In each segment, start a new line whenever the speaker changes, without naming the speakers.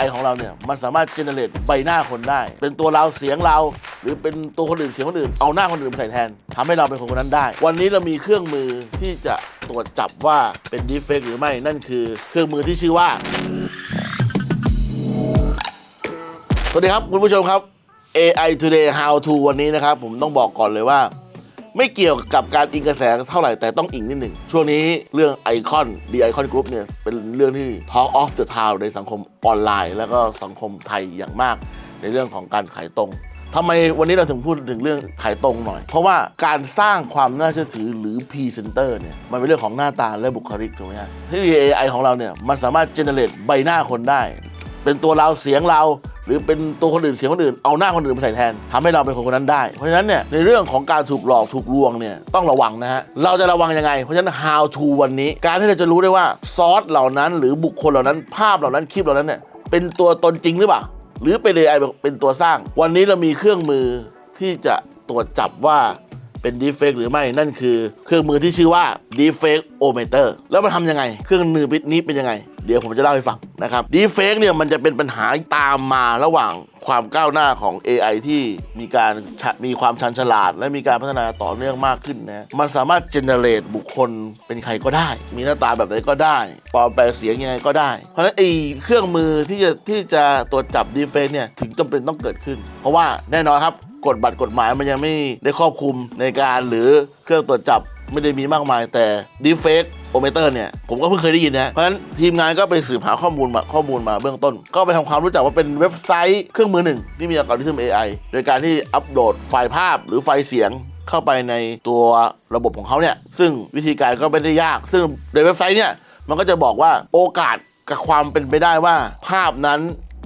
AI ของเราเนี่ยมันสามารถเจเนเรตใบหน้าคนได้ เป็นตัวเราเสียงเรา หรือเป็นตัวคนอื่นเสียงคนอื่น เอาหน้าคนอื่นมาใส่แทนทำให้เราเป็นคนคนนั้นได้ วันนี้เรามีเครื่องมือที่จะตรวจจับว่าเป็นดีเฟกหรือไม่นั่นคือ เครื่องมือที่ชื่อว่า สวัสดีครับคุณผู้ชมครับ AI Today How to วันนี้นะครับ ผมต้องบอกก่อนเลยว่า ไม่เกี่ยวกับการอิงกระแสเท่าไหร่แต่ต้องอิงนิดหนึ่ง ช่วงนี้เรื่องไอคอน The Icon Group เนี่ย เป็นเรื่องที่ Talk of the Town ในสังคมออนไลน์ แล้วก็สังคมไทยอย่างมาก ในเรื่องของการขายตรงทำไมวันนี้เราถึงพูดถึงเรื่องขายตรงหน่อย เพราะว่าการสร้างความน่าเชื่อถือหรือพรีเซนเตอร์เนี่ย มันเป็นเรื่องของหน้าตาและบุคลิกถูกไหมฮะที่ AI ของเราเนี่ย มันสามารถเจเนเรตใบหน้าคนได้ เป็นตัวเราเสียงเรา รือเป็นตัวคนอื่นเสียงคนอื่นเอาหน้าคนอื่นมาใส่แทนทำให้เราเป็นคนคนนั้นได้ เพราะฉะนั้นเนี่ยในเรื่องของการถูกหลอกถูกลวงเนี่ยต้องระวังนะฮะเราจะระวังยังไง เพราะฉะนั้น how to วันนี้ การที่เราจะรู้ได้ว่าซอสเหล่านั้น หรือบุคคลเหล่านั้นภาพเหล่านั้นคลิปเหล่านั้นเนี่ยเป็นตัวตนจริงหรือเปล่าหรือเป็น AI เป็นตัวสร้าง วันนี้เรามีเครื่องมือที่จะตรวจจับว่า เป็นดีเฟกหรือไม่นั่นคือ เครื่องมือที่ชื่อว่า Deepfake o m e t e r แล้วมันทำยังไง เครื่องมือนี้เป็นยังไง เดี๋ยวผมจะเล่าให้ฟังนะครับ Deepfake เนี่ยมันจะเป็นปัญหาตามมาระหว่างความก้าวหน้าของ AI ที่มีการมีความชันฉลาด และมีการพัฒนาต่อเนื่องมากขึ้นนะมันสามารถ generate บุคคลเป็นใครก็ได้ มีหน้าตาแบบไหนก็ได้ปลอมแปลงเสียงยังไงก็ได้ เพราะฉะนั้นไอ้เครื่องมือที่จะที่จะตรวจจับ Deepfake เนี่ยถึงจำเป็นต้องเกิดขึ้น เพราะว่าแน่นอนครับ กฎบัตรกฎหมายมันยังไม่ได้ครอบคลุมในการหรือเครื่องตรวจจับไม่ได้มีมากมาย แต่ deepfake o m e t e r เนี่ย ผมก็เพิ่งเคยได้ยินนะ เพราะฉะนั้นทีมงานก็ไปสืบหาข้อมูลมาข้อมูลมาเบื้องต้น ก็ไปทำความรู้จักว่าเป็นเว็บไซต์เครื่องมือหนึ่ง ที่มีอัลกอริทึม AI โดยการที่อัปโหลดไฟล์ภาพหรือไฟล์เสียงเข้าไปในตัวระบบของเขาเนี่ย ซึ่งวิธีการก็ไม่ได้ยาก ซึ่งในเว็บไซต์เนี่ยมันก็จะบอกว่าโอกาสกับความเป็นไปได้ว่า ภาพนั้น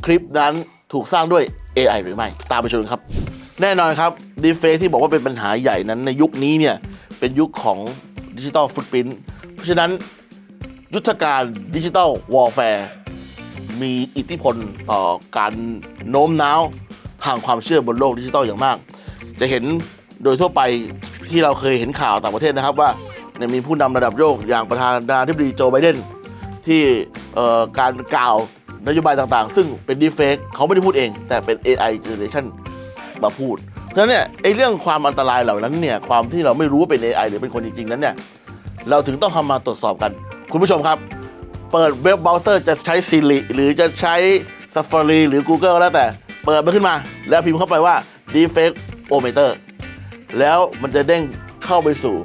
คลิปนั้นถูกสร้างด้วย AI หรือไม่ ตามไปชมครับ แน่นอนครับดีเฟที่บอกว่าเป็นปัญหาใหญ่นั้นในยุคนี้เนี่ย เป็นยุคของดิจิ t a ลฟุต r ิ n t เพราะฉะนั้นยุทธการดิจิ t a ลวอลแฟร์มีอิทธิพลต่อการโน้มน้าวทางความเชื่อบนโลกดิจิทัลอย่างมาก จะเห็นโดยทั่วไปที่เราเคยเห็นข่าวต่างประเทศนะครับว่ามีผู้นำระดับโลกอย่างประธานาธิบดีโจไบเดนที่การกล่าวนโยบายต่างๆ ซึ่งเป็นดีเฟกเขาไม่ได้พูดเอง แต่เป็น AI generation มาพูดเพราะฉะนั้นเนี่ยไอ้เรื่องความอันตรายเหล่านั้นเนี่ยความที่เราไม่รู้ว่าเป็น AI หรือเป็นคนจริงๆนั้นเนี่ยเราถึงต้องทำมาตรวจสอบกัน คุณผู้ชมครับ เปิดเว็บเบราว์เซอร์จะใช้ Siri หรือจะใช้ Safari หรือ Google ก็แล้วแต่ เปิดมันขึ้นมา แล้วพิมพ์เข้าไปว่า Deepfake o m e t e r แล้วมันจะเด้งเข้าไปสู่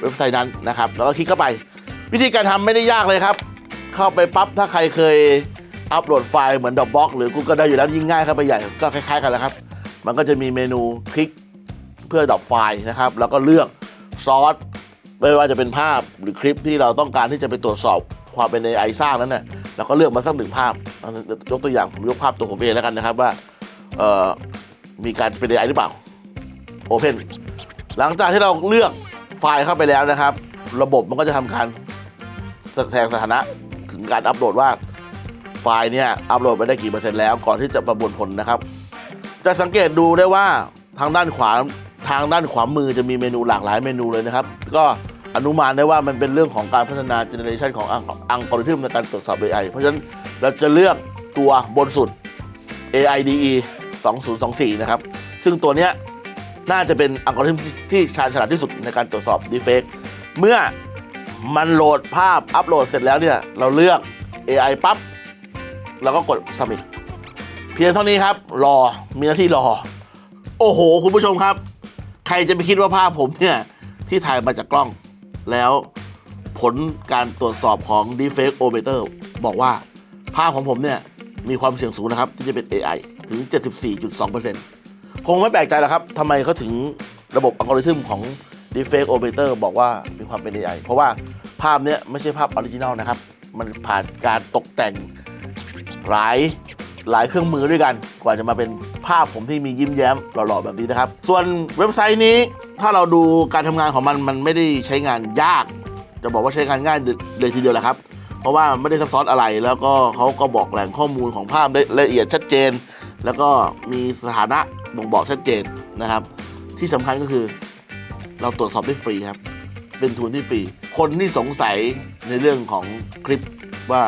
เว็บไซต์นั้นนะครับ แล้วก็คลิกเข้าไป วิธีการทำไม่ได้ยากเลยครับ เข้าไปปั๊บถ้าใครเคยอัปโหลดไฟล์เหมือน Dropbox หรือ Google ได้อยู่แล้วยิ่งง่ายเข้าไปใหญ่ก็คล้ายๆกันแหล้วครับ มันก็จะมีเมนูคลิกเพื่อดรอปไฟล์นะครับ แล้วก็เลือกซอสไม่ว่าจะเป็นภาพหรือคลิปที่เราต้องการที่จะไปตรวจสอบความเป็น AI สร้างนั้นน่ะเราก็เลือกมาสักหนึ่งภาพยกตัวอย่างผมยกภาพตัวผมเองแล้วกันนะครับว่ามีการเป็น AI หรือเปล่า Open หลังจากที่เราเลือกไฟล์เข้าไปแล้วนะครับ ระบบมันก็จะทำการแสดงสถานะถึงการอัปโหลดว่าไฟล์เนี่ยอัปโหลดไปได้กี่เปอร์เซ็นต์แล้ว ก่อนที่จะประมวลผลนะครับ จะสังเกตดูได้ว่าทางด้านขวาทางด้านขวามือจะมีเมนูหลากหลายเมนูเลยนะครับ ก็อนุมานได้ว่ามันเป็นเรื่องของการพัฒนาเจเนเรชันของอังกอริทึมในการตรวจสอบ AI เพราะฉะนั้นเราจะเลือกตัวบนสุด AIDE 2024 นะครับ ซึ่งตัวเนี้ยน่าจะเป็นอัลกอริทึมที่ชาญฉลาดที่สุดในการตรวจสอบ Deepfake เมื่อมันโหลดภาพอัปโหลดเสร็จแล้วเนี่ย เราเลือก AI ปั๊บ แล้วก็กด submit เพียงเท่านี้ครับ รอมีหน้าที่รอ โอ้โห คุณผู้ชมครับ ใครจะไปคิดว่าภาพผมเนี่ย ที่ถ่ายมาจากกล้อง แล้วผลการตรวจสอบของ Deepfake o m e t e r บอกว่าภาพของผมเนี่ย มีความเสี่ยงสูงนะครับ ที่จะเป็น AI ถึง 74.2%คงไม่แปลกใจหรอกครับทำไมเขาถึงระบบอัลกอริทึมของ Deepfake o m e t e r บอกว่ามีความเป็น AI เพราะว่าภาพเนี้ยไม่ใช่ภาพออริจินัลนะครับ มันผ่านการตกแต่งหลาย หลายเครื่องมือด้วยกัน กว่าจะมาเป็นภาพผมที่มียิ้มแย้มหล่อๆแบบนี้นะครับ ส่วนเว็บไซต์นี้ถ้าเราดูการทำงานของมันมันไม่ได้ใช้งานยาก จะบอกว่าใช้งานง่ายเลยทีเดียวแหละครับ เพราะว่าไม่ได้ซับซ้อนอะไรแล้วก็เขาก็บอกแหล่งข้อมูลของภาพได้ละเอียดชัดเจน แล้วก็มีสถานะบ่งบอกชัดเจนนะครับ ที่สำคัญก็คือ เราตรวจสอบได้ฟรีครับ เป็นทูลที่ฟรี คนที่สงสัยในเรื่องของคลิปว่า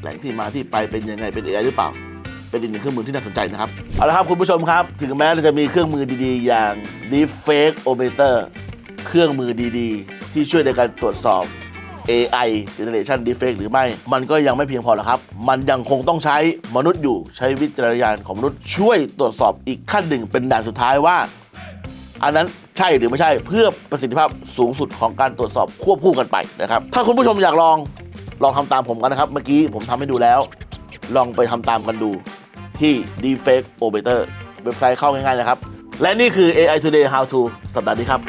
แหล่งที่มาที่ไปเป็นยังไงเป็น AI หรือเปล่า เป็นอีกหนึ่งเครื่องมือที่น่าสนใจนะครับ เอาละครับคุณผู้ชมครับ ถึงแม้เราจะมีเครื่องมือดีๆ อย่าง Deepfake o m e t e r เครื่องมือดีๆ ที่ช่วยในการตรวจสอบ AI Generation Deepfake หรือไม่ มันก็ยังไม่เพียงพอหรอกครับ มันยังคงต้องใช้มนุษย์อยู่ใช้วิจารณญาณของมนุษย์ช่วยตรวจสอบอีกขั้นหนึ่งเป็นด่านสุดท้ายว่า อันนั้นใช่หรือไม่ใช่เพื่อประสิทธิภาพสูงสุดของการตรวจสอบควบคู่กันไปนะครับ ถ้าคุณผู้ชมอยากลองลองทำตามผมกันนะครับ เมื่อกี้ผมทำให้ดูแล้ว ลองไปทำตามกันดู ที่ Deepfake o m e t e r เว็บไซต์เข้าง่ายๆนะครับ และนี่คือ AI Today How to สัปดาห์นี้ครับ